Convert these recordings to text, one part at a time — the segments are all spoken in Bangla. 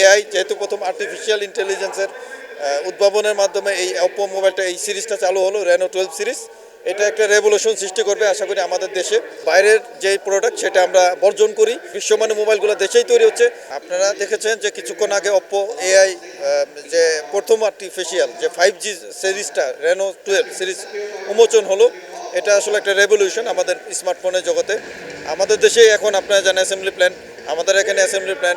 এআই যেহেতু প্রথম আর্টিফিশিয়াল ইন্টেলিজেন্সের উদ্ভাবনের মাধ্যমে এই অপো মোবাইলটা এই সিরিজটা চালু হলো রেনো টুয়েলভ সিরিজ এটা একটা রেভলিউশন সৃষ্টি করবে আশা করি আমাদের দেশে। বাইরের যে প্রোডাক্ট সেটা আমরা বর্জন করি, বিশ্বমানের মোবাইলগুলো দেশেই তৈরি হচ্ছে। আপনারা দেখেছেন যে কিছুক্ষণ আগে অপো এআই যে প্রথম আর্টিফিশিয়াল যে ফাইভ জি সিরিজটা রেনো টুয়েলভ সিরিজ উন্মোচন হলো, এটা আসলে একটা রেভলিউশন আমাদের স্মার্টফোনের জগতে। আমাদের দেশে এখন আপনারা জানেন অ্যাসেম্বলি প্ল্যান আমাদের এখানে অ্যাসেম্বলি প্ল্যান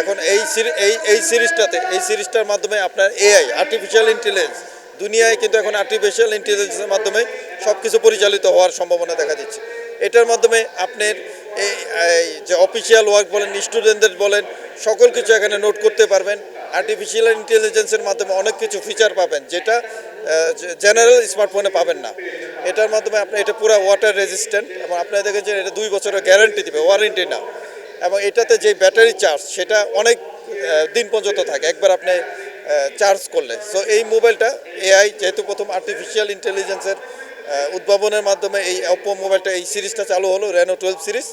এখন এই এই এই সিরিজটাতে এই সিরিজটার মাধ্যমে আপনার এআই আর্টিফিশিয়াল ইন্টেলিজেন্স দুনিয়ায় কিন্তু এখন আর্টিফিশিয়াল ইন্টেলিজেন্সের মাধ্যমে সব কিছু পরিচালিত হওয়ার সম্ভাবনা দেখা দিচ্ছে। এটার মাধ্যমে আপনার এই যে অফিসিয়াল ওয়ার্ক বলেন স্টুডেন্টদের বলেন, সকল কিছু এখানে নোট করতে পারবেন। আর্টিফিশিয়াল ইন্টেলিজেন্সের মাধ্যমে অনেক কিছু ফিচার পাবেন, যেটা জেনারেল স্মার্টফোনে পাবেন না। এটার মাধ্যমে আপনি, এটা পুরো ওয়াটার রেজিস্ট্যান্ট এবং আপনারা দেখেছেন এটা দুই বছরের গ্যারান্টি দেবে ওয়ারেন্টি না। এবং এটাতে যে ব্যাটারি চার্জ, সেটা অনেক দিন পর্যন্ত থাকে। একবার আপনি চার্জ করলে। সো এই মোবাইলটা এআই যেহেতু প্রথম আর্টিফিশিয়াল ইন্টেলিজেন্সের উদ্ভাবনের মাধ্যমে এই অপো মোবাইলটা এই সিরিজটা চালু হলো রেনো টুয়েলভ সিরিজ।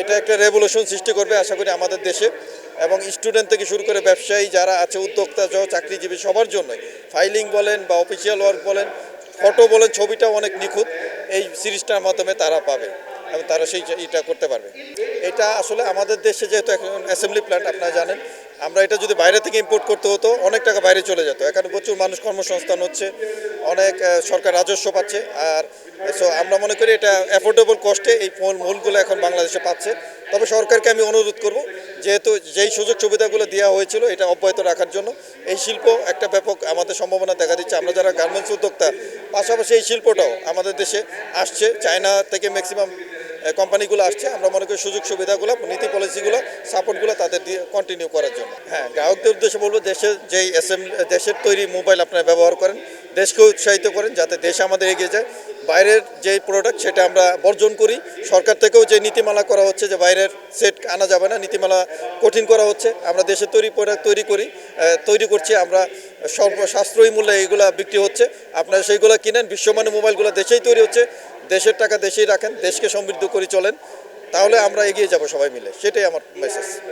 এটা একটা রেভলিউশন সৃষ্টি করবে, আশা করি, আমাদের দেশে। এবং স্টুডেন্ট থেকে শুরু করে ব্যবসায়ী যারা আছে, উদ্যোক্তা সহ চাকরিজীবী সবার জন্যই। ফাইলিং বলেন বা অফিসিয়াল ওয়ার্ক বলেন ফটো বলেন, ছবিটাও অনেক নিখুঁত। এই সিরিজটার মাধ্যমে তারা পাবে। এবং তারা সেই এটা করতে পারবে। এটা আসলে আমাদের দেশে যেহেতু এখন অ্যাসেম্বলি প্ল্যান্ট আপনারা জানেন, আমরা এটা যদি বাইরে থেকে ইম্পোর্ট করতে হতো, অনেক টাকা বাইরে চলে যেত। এখানে প্রচুর মানুষ কর্মসংস্থান হচ্ছে, অনেক সরকার রাজস্ব পাচ্ছে, আর সো আমরা মনে করি এটা অ্যাফোর্ডেবল কস্টে এই মূল, মূলগুলো এখন বাংলাদেশে পাচ্ছে। তবে সরকারকে আমি অনুরোধ করব, যেহেতু যেই সুযোগ সুবিধাগুলো দেওয়া হয়েছিল, এটা অব্যাহত রাখার জন্য। এই শিল্প একটা ব্যাপক আমাদের সম্ভাবনা দেখা দিচ্ছে। আমরা যারা গার্মেন্টস উদ্যোক্তা, পাশাপাশি এই শিল্পটাও আমাদের দেশে আসছে। চায়না থেকে ম্যাক্সিমাম কোম্পানিগুলো আসছে। আমরা মনে করি সুযোগ সুবিধাগুলো, নীতি পলিসিগুলো সাপোর্টগুলো তাদের দিয়ে কন্টিনিউ করার জন্য। হ্যাঁ গ্রাহকদের উদ্দেশ্যে বলব দেশের যেই এসএম দেশের তৈরি মোবাইল আপনারা ব্যবহার করেন দেশকে উৎসাহিত করেন, যাতে দেশ আমাদের এগিয়ে যায়। বাইরের যেই প্রোডাক্ট সেটা আমরা বর্জন করি। সরকার থেকেও যে নীতিমালা করা হচ্ছে যে বাইরের সেট আনা যাবে না, নীতিমালা কঠিন করা হচ্ছে, আমরা দেশের তৈরি প্রোডাক্ট তৈরি করি তৈরি করছি, আমরা সর্ব সাশ্রয়ী মূল্যে এইগুলা বিক্রি হচ্ছে। আপনারা সেইগুলো কিনেন, বিশ্বমানের মোবাইলগুলো দেশেই তৈরি হচ্ছে, দেশের টাকা দেশেই রাখেন, দেশকে সমৃদ্ধ করে চলেন, তাহলে আমরা এগিয়ে যাব সবাই মিলে, সেটাই আমার মেসেজ